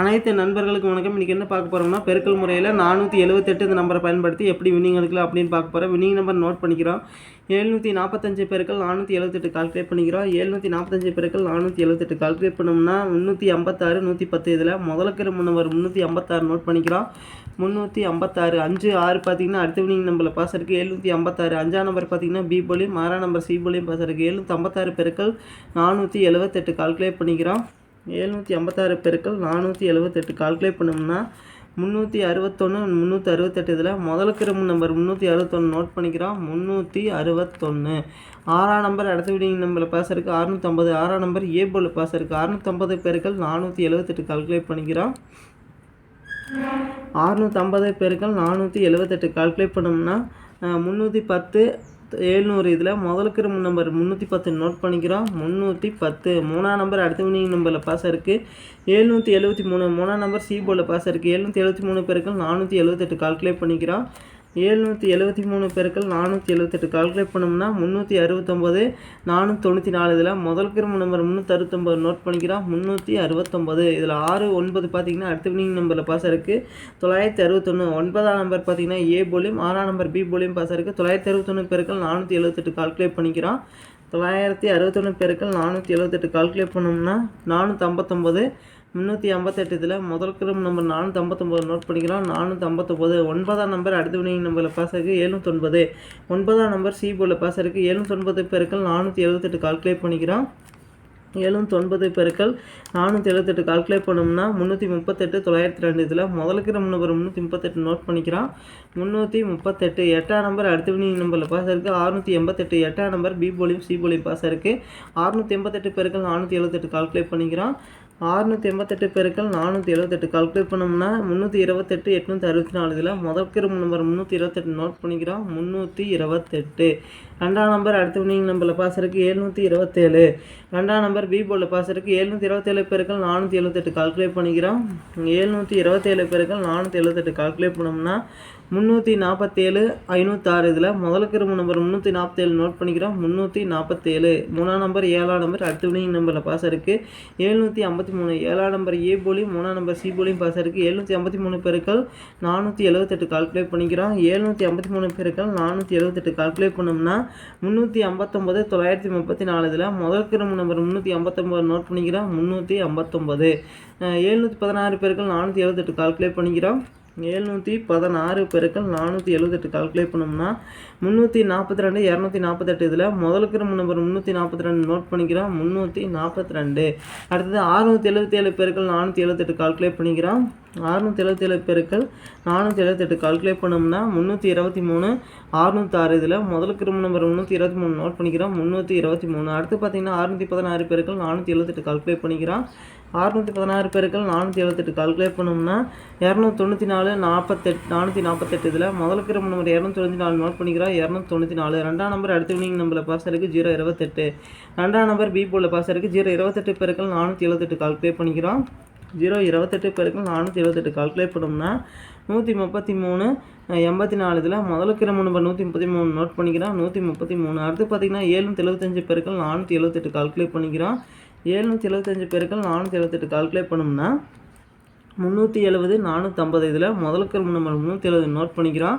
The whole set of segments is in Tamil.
அனைத்து நண்பர்களுக்கு வணக்கம். இன்றைக்கி என்ன பார்க்க போகிறோம்னா பெருக்கல் முறையில் நானூற்றி எழுபத்தெட்டு இந்த நம்பரை பயன்படுத்தி எப்படி வின்னிங் எடுக்கலாம் அப்படின்னு பார்க்க போகிறோம் வின்னிங் நம்பர் நோட் பண்ணிக்கிறோம். எழுநூற்றி நாற்பத்தஞ்சு பெருக்கள் நானூற்றி எழுபத்தெட்டு கால்குலேட் பண்ணிக்கிறோம். எழுநூற்றி நாற்பத்தஞ்சு பெருக்கள் நானூற்றி எழுபத்தெட்டு கால்குலேட் பண்ணோம்னா முந்நூற்றி ஐம்பத்தாறு நூற்றி பத்து இதில் முதலுக்கிற நம்பர் முந்நூற்றி ஐம்பத்தாறு நோட் பண்ணிக்கிறோம். முந்நூற்றி ஐம்பத்தாறு அஞ்சு ஆறு பார்த்தீங்கன்னா அடுத்த வினிங் நம்பரில் பாஸ் இருக்குது எழுநூற்றி ஐம்பத்தாறு அஞ்சாம் நம்பர் பார்த்தீங்கன்னா பி போலியும் ஆறாம் நம்பர் சி போலியும் பாஸ் இருக்குது எழுநூற்றி ஐம்பத்தாறு பெருக்கள் நானூற்றி எழுபத்தெட்டு கால்குலேட் பண்ணிக்கிறோம். எழுநூற்றி ஐம்பத்தாறு பெருக்கள் நானூற்றி எழுபத்தெட்டு கால்குலேட் பண்ணோம்னா முந்நூற்றி அறுபத்தொன்று முந்நூற்றி அறுபத்தெட்டு இதில் முதலுக்கு ரொம்ப நம்பர் முந்நூற்றி அறுபத்தொன்று நோட் பண்ணிக்கிறோம். முந்நூற்றி அறுபத்தொன்று ஆறாம் நம்பர் அடுத்த விடிங் நம்பரில் பாஸ் இருக்குது அறுநூற்றம்பது ஆறாம் நம்பர் ஏ போல் பாஸ் இருக்குது அறுநூற்றம்பது பெருக்கள் நானூற்றி எழுபத்தெட்டு கால்குலேட் பண்ணிக்கிறோம். அறுநூற்றம்பது பெருக்கள் நானூற்றி எழுபத்தெட்டு கால்குலேட் பண்ணோம்னா முந்நூற்றி பத்து ஏழ்நூறு இதில் முதலுக்கு நம்பர் முந்நூற்றி பத்து நோட் பண்ணிக்கிறோம். முந்நூற்றி பத்து. மூணாம் நம்பர் அடுத்த வினிங் நம்பரில் பாஸ் இருக்குது எழுநூற்றி எழுபத்தி மூணு. மூணாம் நம்பர் சி போர்டில் பாஸ் இருக்குது எழுநூற்றி எழுபத்தி மூணு பேருக்கு நானூற்றி எழுபத்தெட்டு கால்குலேட் பண்ணிக்கிறோம். ஏழ்நூற்றி எழுபத்தி மூணு பேருக்கள் நானூற்றி எழுபத்தெட்டு கால்குலேட் பண்ணோம்னா முந்நூற்றி அறுபத்தொம்போது நானூற்றி தொண்ணூற்றி நாலு இதில் முதல் கிரும நம்பர் முந்நூற்றி அறுபத்தொம்பது நோட் பண்ணிக்கிறோம். முந்நூற்றி அறுபத்தொம்பது. இதில் ஆறு ஒன்பது பார்த்தீங்கன்னா அடுத்த வினிங் நம்பரில் பாஸ் இருக்குது தொள்ளாயிரத்தி அறுபத்தொன்று ஒன்பதாம் நம்பர் பார்த்தீங்கன்னா ஏ போலியும் ஆறாம் நம்பர் பி போலியும் பாஸ் இருக்குது தொள்ளாயிரத்தி அறுபத்தொன்று பேருக்கள் நானூற்றி எழுபத்தெட்டு கால்குலேட் பண்ணிக்கிறோம். தொள்ளாயிரத்தி அறுபத்தொன்று பேருக்கள் நானூற்றி எழுபத்தெட்டு கால்குலேட் பண்ணோம்னா நானூற்றி ஐம்பத்தொம்பது. முந்நூற்றி ஐம்பத்தெட்டு இதில் முதல் கிரம் நம்பர் நானூற்றி ஐம்பத்தொம்போது நோட் பண்ணிக்கிறோம். நானூற்றி ஐம்பத்தொம்போது ஒன்பதாம் நம்பர் அடுத்த வினிங் நம்பரில் பாஸ் இருக்குது எழுநூத்தொன்பது ஒன்பதாம் நம்பர் சி போர்டில் பாஸ் இருக்குது எழுநூத்தொன்பது பெருக்கள் நானூற்றி எழுபத்தெட்டு கால்குலேட் பண்ணிக்கிறோம். எழுநூத்தொன்பது பெருக்கள் நானூற்றி எழுபத்தெட்டு கால்குலேட் பண்ணோம்னா முந்நூற்றி முப்பத்தெட்டு தொள்ளாயிரத்தி ரெண்டு இதில் முதலுக்கு நம்ம நம்பர் முந்நூற்றி முப்பத்தெட்டு நோட் பண்ணிக்கிறோம். முந்நூற்றி முப்பத்தெட்டு எட்டாம் நம்பர் அடுத்த வினிங் நம்பரில் பாஸ் இருக்குது அறுநூற்றி எண்பத்தெட்டு எட்டாம் நம்பர் பி போலியும் சி போலியும் பாஸ் இருக்குது அறுநூற்றி எண்பத்தெட்டு பெருக்கள் நானூற்றி எழுபத்தெட்டு கால்குலேட் பண்ணிக்கிறோம். ஆறுநூற்றி எண்பத்தெட்டு பேருக்கள் நானூற்றி எழுபத்தெட்டு கால்குலேட் பண்ணோம்னா முந்நூற்றி இருபத்தெட்டு எட்நூற்றி அறுபத்தி நாலு. இதில் முதல் நம்பர் முந்நூற்றி இருபத்தெட்டு நோட் பண்ணிக்கிறோம். முந்நூற்றி இருபத்தெட்டு. ரெண்டாம் நம்பர் அடுத்த வினிங் நம்பரில் பாஸ் இருக்குது எழுநூற்றி இருபத்தேழு. ரெண்டாம் நம்பர் பி போர்டில் பாஸ் இருக்குது எழுநூற்றி இருபத்தேழு பேருக்கள் நானூற்றி எழுபத்தெட்டு கால்குலேட் பண்ணிக்கிறோம். எழுநூற்றி இருபத்தேழு பேருக்கள் நானூற்றி எழுபத்தெட்டு கால்குலேட் பண்ணோம்னா முந்நூற்றி நாற்பத்தேழு ஐநூற்றாறு இதில் முதல் இரும்பு நம்பர் முந்நூற்றி நாற்பத்தேழு நோட் பண்ணிக்கிறோம். முந்நூற்றி நாற்பத்தேழு மூணாம் நம்பர் ஏழாம் நம்பர் அடுத்த வினிங் நம்பரில் பாஸ் இருக்குது எழுநூற்றி ஐம்பத்தி மூணு ஏழாம் நம்பர் ஏ போலியும் மூணாம் நம்பர் சி போலியும் பாஸ் இருக்குது எழுநூற்றி ஐம்பத்தி மூணு பேருக்கள் நானூற்றி எழுபத்தெட்டு கால்குலேட் பண்ணிக்கிறோம். எழுநூற்றி ஐம்பத்தி மூணு பேருக்கள் நானூற்றி எழுபத்தெட்டு கால்குலேட் பண்ணோம்னா முந்நூற்றி ஐம்பத்தொம்பது தொள்ளாயிரத்தி முப்பத்தி நாலு இதில் முதல் கிரும்பு நம்பர் முந்நூற்றி ஐம்பத்தொம்பது நோட் பண்ணிக்கிறோம். முந்நூற்றி ஐம்பத்தொம்பது. எழுநூற்றி பதினாறு பேருக்கள் நானூற்றி எழுபத்தெட்டு கால்குலேட் பண்ணிக்கிறோம். எழுநூற்றி பதினாறு பெருக்கள் நானூற்றி எழுபத்தெட்டு கால்குலேட் பண்ணோம்னா முந்நூற்றி நாற்பத்தி ரெண்டு இரநூத்தி நாற்பத்தெட்டு இதில் முதலுக்கு நம்ம நம்பர் முந்நூற்றி நாற்பத்தி ரெண்டு நோட் பண்ணிக்கிறோம். முந்நூற்றி நாற்பத்தி ரெண்டு. அடுத்தது அறுநூற்றி எழுபத்தி ஏழு பேருக்கள் நானூற்றி எழுபத்தெட்டு கால்குலேட் பண்ணிக்கிறோம். அறுநூற்றி எழுபத்தி ஏழு பேருக்கள் நானூற்றி எழுபத்தெட்டு கால்குலேட் பண்ணோம்னா முந்நூற்றி இருபத்தி மூணு அறுநூத்தாறு இதில் முதலுக்கு ரூம் நம்பர் முந்நூற்றி இருபத்தி மூணு நோட் பண்ணிக்கிறோம். முந்நூற்றி இருபத்தி மூணு. அடுத்து பார்த்தீங்கன்னா அறுநூற்றி பதினாறு பேருக்கள் நானூற்றி எழுபத்தெட்டு கால்குலேட் பண்ணிக்கிறோம். அறுநூற்றி பதினாறு பேருக்கள் நானூற்றி எழுபத்தெட்டு கால்குலேட் பண்ணோம்னா இரநூத்தி தொண்ணூற்றி நாலு நாற்பத்தெட்டு நானூற்றி நாற்பத்தெட்டு இதில் முதலுக்கு நம்ம நம்பர் இரநூத்தி தொண்ணூற்றி நாலு நோட் பண்ணிக்கிறோம். இரநூத்தி தொண்ணூற்றி நாலு ரெண்டாம் நம்பர் அடுத்த வினிங் நம்பரில் பாஸ் இருக்குது ஜீரோ இருபத்தெட்டு. ரெண்டாம் நம்பர் பி போல பாஸ் இருக்குது ஜீரோ இருபத்தெட்டு பெருக்கள் நானூற்றி எழுபத்தெட்டு கால்குலேட் பண்ணிக்கிறோம். ஜீரோ இருபத்தெட்டு பெருக்கள் நானூற்றி எழுபத்தெட்டு கால்குலேட் பண்ணோம்னா நூற்றி முப்பத்தி மூணு எண்பத்தி நாலு இதில் முதலுக்கிற நம்ம நம்பர் நூற்றி முப்பத்தி மூணு நோட் பண்ணிக்கிறோம். நூற்றி முப்பத்தி மூணு அடுத்து பார்த்திங்கன்னா ஏழுநூற்றி எழுபத்தஞ்சு பெருக்கள் நானூற்றி எழுபத்தெட்டு கால்குலேட் பண்ணிக்கிறோம். ஏழ்நூற்றி எழுபத்தஞ்சு பெருக்கள் நானூற்றி எழுபத்தெட்டு கால்குலேட் பண்ணோம்னா முந்நூற்றி எழுபது நானூற்றம்பது இதில் முதலுக்கு நம்பர் முந்நூற்றி எழுபது நோட் பண்ணிக்கிறோம்.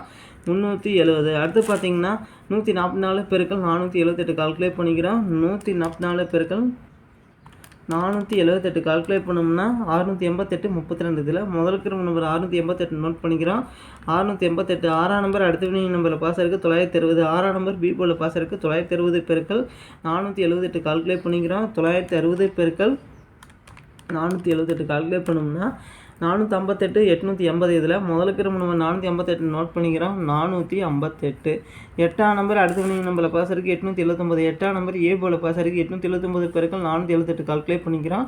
முந்நூற்றி எழுபது அடுத்து பார்த்தீங்கன்னா நூற்றி நாற்பத்தி நாலு பெருக்கள் நானூற்றி எழுபத்தெட்டு கால்குலேட் பண்ணிக்கிறோம். நூற்றி நாற்பத்தி நாலு பெருக்கள் நானூற்றி எழுபத்தெட்டு கால்குலேட் பண்ணோம்னா அறுநூற்றி எண்பத்தெட்டு முப்பத்தி ரெண்டு இதில் முதலுக்கு நம்பர் அறுநூற்றி எண்பத்தெட்டு நோட் பண்ணிக்கிறோம். அறுநூற்றி எண்பத்தெட்டு ஆறாம் நம்பர் அடுத்த வினிங் நம்பரில் பாஸ் இருக்குது தொள்ளாயிரத்தி அறுபது. ஆறாம் நம்பர் பி போல பாஸ் இருக்குது தொள்ளாயிரத்தி அறுபது பெருக்கள் நானூற்றி எழுபத்தெட்டு கால்குலேட் பண்ணிக்கிறோம். தொள்ளாயிரத்தி அறுபது பெருக்கள் நானூற்றி எழுபத்தெட்டு கால்குலேட் பண்ணோம்னா நானூற்றி ஐம்பத்தெட்டு எட்நூற்றி எண்பது இதில் முதலுக்கு நம்ம நானூற்றி ஐம்பத்தெட்டு நோட் பண்ணிக்கிறோம். நானூற்றி ஐம்பத்தெட்டு எட்டாம் நம்பர் அடுத்த மணி நம்பரில் பாஸ் இருக்குது எட்நூற்றி எழுபத்தொம்பது எட்டாம் நம்பர் ஏ போல் பாஸ் இருக்குது எட்நூற்றி எழுபத்தொம்பது பேருக்கு நானூற்றி எழுபத்தெட்டு கால்குலேட் பண்ணிக்கிறோம்.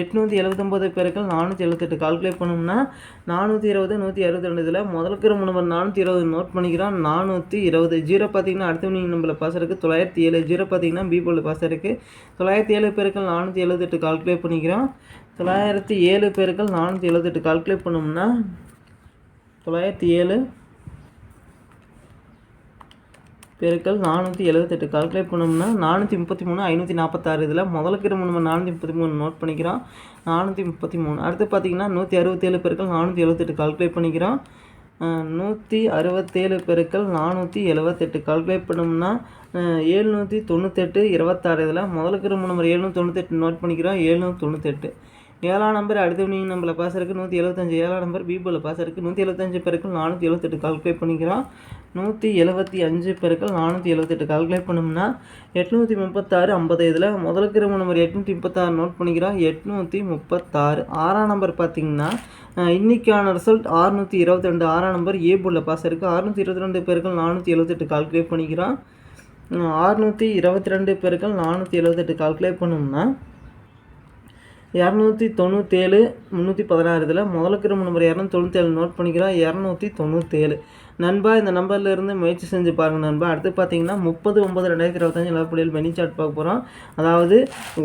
எட்நூற்றி எழுபத்தொம்பது பேருக்கு நானூற்றி எழுபத்தெட்டு கால்குலேட் பண்ணோம்னா நானூற்றி இருபது நூற்றி அறுபத்தி ரெண்டு இதில் முதல் நம்ம நம்பர் நானூற்றி இருபது நோட் பண்ணிக்கிறோம். நானூற்றி இருபது. ஜீரோ பார்த்தீங்கன்னா அடுத்த மணி நம்பரில் பாஸ் இருக்குது தொள்ளாயிரத்தி ஏழு. ஜீரோ பார்த்தீங்கன்னா பி போல் பாஸ் இருக்குது தொள்ளாயிரத்தி ஏழு பேருக்கு நானூற்றி எழுபத்தெட்டு கால்குலேட் பண்ணிக்கிறோம். தொள்ளாயிரத்தி ஏழு பேருக்கள் நானூற்றி எழுபத்தெட்டு கால்குலேட் பண்ணோம்னா தொள்ளாயிரத்தி ஏழு பேருக்கள் நானூற்றி எழுபத்தெட்டு கால்குலேட் பண்ணோம்னா நானூற்றி முப்பத்தி மூணு ஐநூற்றி நாற்பத்தாறு இதில் முதலுக்கு நம்ம நானூற்றி முப்பத்தி மூணு நோட் பண்ணிக்கிறோம். நானூற்றி முப்பத்தி மூணு. அடுத்து பார்த்தீங்கன்னா நூற்றி அறுபத்தேழு பேருக்கள் நானூற்றி எழுபத்தெட்டு கால்குலேட் பண்ணிக்கிறோம். நூற்றி அறுபத்தேழு பெருக்கள் நானூற்றி எழுபத்தெட்டு கால்குலேட் பண்ணோம்னா ஏழ்நூற்றி தொண்ணூத்தெட்டு இருபத்தாறு. இதில் முதலுக்கு நம்ம நம்பர் ஏழ்நூற்றி தொண்ணூத்தெட்டு நோட் பண்ணிக்கிறோம். ஏழ்நூற்றி தொண்ணூத்தெட்டு. ஏழாம் நம்பர் அடுத்த வினிங் நம்பரில் பாஸ் இருக்குது நூற்றி எழுபத்தஞ்சு ஏழாம் நம்பர் பீபோவில் பாஸ் இருக்குது நூற்றி எழுபத்தஞ்சு பேருக்கு நானூற்றி எழுபத்தெட்டு கால்குலேட் பண்ணிக்கிறோம். நூற்றி எழுபத்தி அஞ்சு பேருக்கு நானூற்றி எழுபத்தெட்டு கால்குலேட் பண்ணோம்னா எட்நூற்றி முப்பத்தாறு ஐம்பது. இதில் முதல் கிரம நம்பர் எட்நூற்றி முப்பத்தாறு நோட் பண்ணிக்கிறோம். எட்நூற்றி முப்பத்தாறு. ஆறாம் நம்பர் பார்த்தீங்கன்னா இன்றைக்கான ரிசல்ட் ஆறுநூற்றி இருபத்தி ரெண்டு. ஆறாம் நம்பர் ஏ போர்டில் பாஸ் இருக்குது அறுநூற்றி இருபத்தி ரெண்டு பேருக்கு நானூற்றி எழுபத்தெட்டு கால்குலேட் பண்ணிக்கிறோம். அறுநூற்றி இருபத்தி ரெண்டு பேருக்கு நானூற்றி எழுபத்தெட்டு கால்குலேட் பண்ணோம்னா இரநூத்தி தொண்ணூற்றேழு முந்நூற்றி பதினாறு இதில் முதலுக்கு நம்பர் இரநூத்தி தொண்ணூற்றேழு நோட் பண்ணிக்கிறோம் இரநூத்தி தொண்ணூற்றேழு நண்பா இந்த நம்பர்லேருந்து முயற்சி செஞ்சு பாருங்கள் நண்பா. அடுத்து பார்த்தீங்கன்னா முப்பது ஒம்பது ரெண்டாயிரத்தி இருபத்தஞ்சு நிலப்படியில் பெனி சார்ட் பார்க்க போகிறோம் அதாவது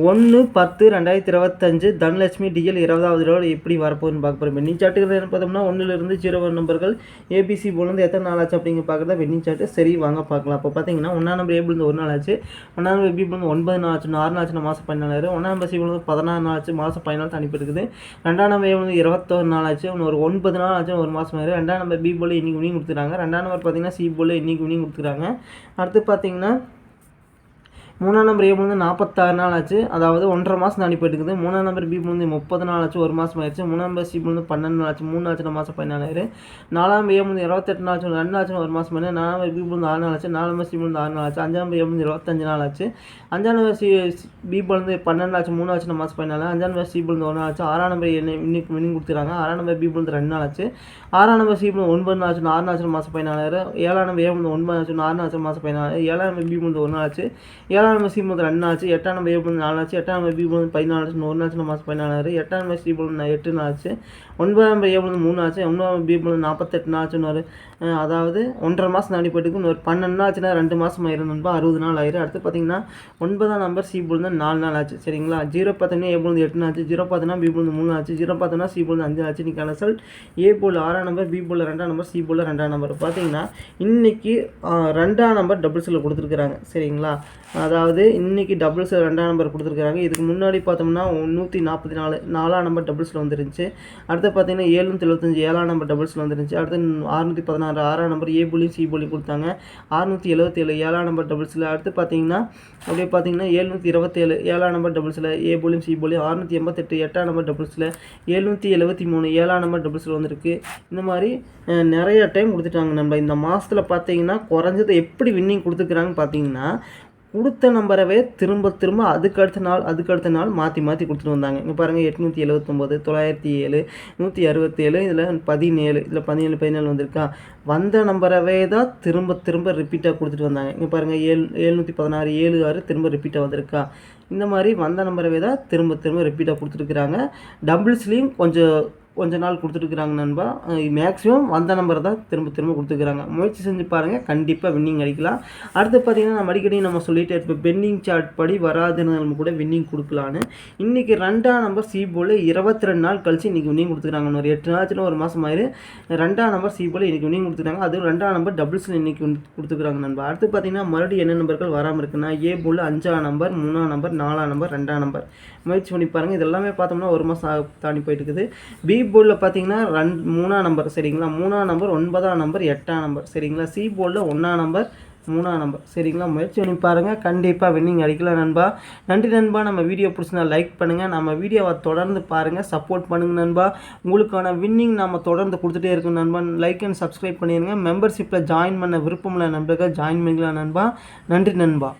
ஒன்று பத்து ரெண்டாயிரத்தி இருபத்தஞ்சு தனலட்சுமி டிஎல் இருபதாவது ரோடு எப்படி வரப்போகுதுன்னு பார்க்க போகிறோம் பெனி சாட்டுகள் என்ன பார்த்தோம்னா ஒன்றுலேருந்து ஜீரோ நம்பர்கள் ஏபிசி போலேருந்து எத்தனை நாள் ஆச்சு அப்படிங்க பார்க்குறத வெண்ணி சார்ட்டு சரி வாங்க பார்க்கலாம். அப்போ பார்த்தீங்கன்னா ஒன்றாம் நம்பர் ஏபிள் ஒரு நாள் ஆச்சு. ஒன்றாம் நம்பர் பி ஒன்பது நாள் ஆச்சு. ஆறு நாள் ஆச்சு மாதம் பதினாலு ஒன்றாம் நம்பர் சி வந்து பதினாறு நாள் ஆச்சு. மாதம் பதினாலு அனுப்பி ரெண்டாம் நம்பர் ஏ வந்து இருபத்தொரு நாள் ஆச்சு. ஒன்று ஒரு ஒன்பது நாள் ஆச்சு ஒரு மாதம் ஆயிரம். ரெண்டாம் நம்பர் பி போல் இன்னைக்கு இன்னும் கொடுத்து கொடுத்துருக்காங்க. ரெண்டாம் நம்பர் பார்த்தீங்கன்னா சி போல் இன்றைக்கி வினிங் கொடுத்துருக்காங்க. அடுத்து பார்த்தீங்கன்னா மூணாம் நம்பர் ஏ வந்து நாற்பத்தாறு நாள் ஆச்சு. அதாவது ஒன்றரை மாதம் தாண்டி போயிட்டு மூணாம் நம்பர் பி வந்து முப்பது நாள் ஆச்சு ஒரு மாதம் ஆயிடுச்சு. மூணாம் நம்பர் சி வந்து பன்னெண்டு நாள் ஆச்சு மூணு ஆச்சு மாதம் பதினாலாயிரு நாலாம் ஏ வந்து இருபத்தெட்டு நாள் ஆச்சு ரெண்டு ஆச்சு ஒரு மாதம் பண்ணி நாலாம் பி வந்து ஆறு நாள் ஆச்சு நாலாம் நம்பர் சி வந்து ஆறு நாள் ஆச்சு. அஞ்சாம் ஏ வந்து இருபத்தஞ்சு நாள் ஆச்சு. அஞ்சாம் நம்பர் சி பி வந்து பன்னெண்டு ஆச்சு மூணு ஆச்சு மாதம் பதினாலு. அஞ்சாம் நம்பர் சி வந்து ஒரு நாள் ஆச்சு. ஆறாம் நம்பர் என்ன இன்னைக்கு வினிங் கொடுத்துருக்காங்க. ஆறாம் நம்பர் பி வந்து ரெண்டு நாள் ஆச்சு. ஆறாம் நம்பர் சி வந்து ஒன்பது நாள் ஆச்சு ஆறு நாள் ஆச்சு மாதம் பதினாலாயிரம். ஏழாம் நம்பர் ஏ வந்து ஒன்பது ஆச்சு ஆறு நாள் ஆச்சு மாதம் பதினாலு ஏழாம் நம்பர் பி வந்து ஒரு நாள் ஆச்சு. ஏழாம் நம்பர் சி வந்து ரெண்டு ஆச்சு எட்டாம் நம்பர் ஏ வந்து நாலு ஆச்சு எட்டாம் நம்பர் பி வந்து பதினாலு ஆச்சு ஒரு நாச்சு மாதம் பதினாலாயிரம் எட்டாம் நம்பர் சி எட்டு நாள் ஆச்சு ஒன்பதாம் நம்பர் ஏ மூணு ஆச்சு ஒன்பதாம் பி வந்து நாற்பத்தெட்டு நாச்சுன்னு ஒரு அதாவது ஒன்றரை மாதம் தாண்டி போயிட்டு ஒரு பன்னெண்டு ஆச்சுன்னா ரெண்டு மாதம் ஆயிரம் அறுபது நாள் ஆயிரும். அடுத்து பார்த்தீங்கன்னா ஒன்பதாம் நம்பர் சி தான் நாலு நாள் ஆச்சு சரிங்களா? ஜீரோ பார்த்தீங்கன்னா ஏ போல் எட்டு ஆச்சு ஜீரோ பார்த்தீங்கன்னா பி போல் மூணு ஆச்சு ஜீரோ பார்த்தோன்னா சி போல் அஞ்சு ஆச்சு இன்றைக்கி ரிசல்ட் ஏ போல் ஆறாம் நம்பர் பி போல் ரெண்டாம் நம்பர் சி போல் ரெண்டாம் நம்பர். பார்த்தீங்கன்னா இன்றைக்கி ரெண்டாம் நம்பர் டபுள்ஸில் கொடுத்துருக்குறாங்க சரிங்களா? அதாவது அதாவது இன்றைக்கி டபுள்ஸில் ரெண்டாம் நம்பர் கொடுத்துருக்குறாங்க. இதுக்கு முன்னாடி பார்த்தோம்னா நூற்றி நாற்பத்தி நாலு நாலாம் நம்பர் டபுள்ஸில் வந்துருந்துச்சு. அடுத்து பார்த்தீங்கன்னா ஏழுநூற்றி எழுபத்தஞ்சு ஏழாம் நம்பர் டபுள்ஸில் வந்துருந்துச்சு. அடுத்து அறுநூற்றி பதினாறு ஆறாம் நம்பர் ஏ புள்ளியும் சி புள்ளியும் கொடுத்தாங்க. அறுநூற்றி எழுபத்தேழு ஏழாம் நம்பர் டபுள்ஸில் அடுத்து பார்த்தீங்கன்னா அப்படியே பார்த்தீங்கன்னா ஏழ்நூற்றி இருபத்தேழு ஏழாம் நம்பர் டபுள்ஸில் ஏ புள்ளியும் சி புள்ளியும் அறுநூற்றி எண்பத்தெட்டு எட்டாம் நம்பர் டபுள்ஸில் எழுநூற்றி எழுபத்தி மூணு ஏழாம் நம்பர் டபுள்ஸில் வந்திருக்கு. இந்த மாதிரி நிறைய டைம் கொடுத்துட்டாங்க. நம்ம இந்த மாதத்தில் பார்த்தீங்கன்னா குறைஞ்சது எப்படி வின்னிங் கொடுத்துக்கிறாங்கன்னு பார்த்தீங்கன்னா கொடுத்த நம்பரவே திரும்ப திரும்ப அதுக்கு அடுத்த நாள் அதுக்கு அடுத்த நாள் மாற்றி மாற்றி கொடுத்துட்டு வந்தாங்க. இங்கே பாருங்கள் எட்நூற்றி எழுபத்தொம்போது தொள்ளாயிரத்தி ஏழு நூற்றி அறுபத்தேழு இதில் பதினேழு இதில் பதினேழு பதினேழு வந்திருக்கா? வந்த நம்பரவே தான் திரும்ப திரும்ப ரிப்பீட்டாக கொடுத்துட்டு வந்தாங்க. இங்கே பாருங்கள் ஏழு ஏழ்நூற்றி பதினாறு ஏழு ஆறு திரும்ப ரிப்பீட்டாக வந்திருக்கா? இந்த மாதிரி வந்த நம்பரவே தான் திரும்ப திரும்ப ரிப்பீட்டாக கொடுத்துருக்குறாங்க டபுள்ஸ்லேயும் கொஞ்சம் கொஞ்ச நாள் கொடுத்துட்டுருக்குறாங்க நண்பா. மேக்ஸிமம் வந்த நம்பரை தான் திரும்ப திரும்ப கொடுத்துருக்குறாங்க முயற்சி செஞ்சு பாருங்கள் கண்டிப்பாக வின்னிங் அடிக்கலாம். அடுத்து பார்த்தீங்கன்னா நம்ம அடிக்கடி நம்ம சொல்லிகிட்டே இருப்போம் பெண்டிங் சார்ட் படி வராதுன்னு கூட வின்னிங் கொடுக்கலான்னு இன்றைக்கி ரெண்டாம் நம்பர் சி போல் இருபத்தி ரெண்டு நாள் கழிச்சு இன்றைக்கி வின்னிங் கொடுத்துருக்காங்க ஒரு எட்டு நாள் ஒரு மாதம் ஆயிரு. ரெண்டாம் நம்பர் சி போல் இன்றைக்கி வின்னிங் கொடுத்துருக்காங்க அதுவும் ரெண்டாம் நம்பர் டபுள்ஸில் இன்றைக்கி கொடுத்துருக்காங்க நண்பா. அடுத்து பார்த்தீங்கன்னா மறுபடியும் என்ன நம்பர்கள் வராமல் இருக்குன்னா ஏ போல் அஞ்சாம் நம்பர் மூணாம் நம்பர் நாலாம் நம்பர் ரெண்டாம் நம்பர் முயற்சி பண்ணி பாருங்கள் இதெல்லாமே பார்த்தோம்னா ஒரு மாதம் தாண்டி போயிட்டு இருக்குது. பி போர்டில் பார்த்தீங்கன்னா ரன் மூணாம் நம்பர் சரிங்களா? மூணாம் நம்பர் ஒன்பதாம் நம்பர் எட்டாம் நம்பர் சரிங்களா? சி போர்டில் ஒன்றாம் நம்பர் மூணாம் நம்பர் சரிங்களா? முயற்சி பண்ணி பாருங்கள் கண்டிப்பாக வின்னிங் அடிக்கலாம் நண்பா. நன்றி நண்பா. நம்ம வீடியோ பிடிச்சினா லைக் பண்ணுங்கள் நம்ம வீடியோவை தொடர்ந்து பாருங்கள் சப்போர்ட் பண்ணுங்கள் நண்பா. உங்களுக்கான வின்னிங் நம்ம தொடர்ந்து கொடுத்துட்டே இருக்கோம் நண்பா. லைக் அண்ட் சப்ஸ்கிரைப் பண்ணிடுங்க மெம்பர்ஷிப்பில் ஜாயின் பண்ண விருப்பமில்ல நண்பர்கள் ஜாயின் பண்ணிக்கலாம் நண்பா. நன்றி நண்பா.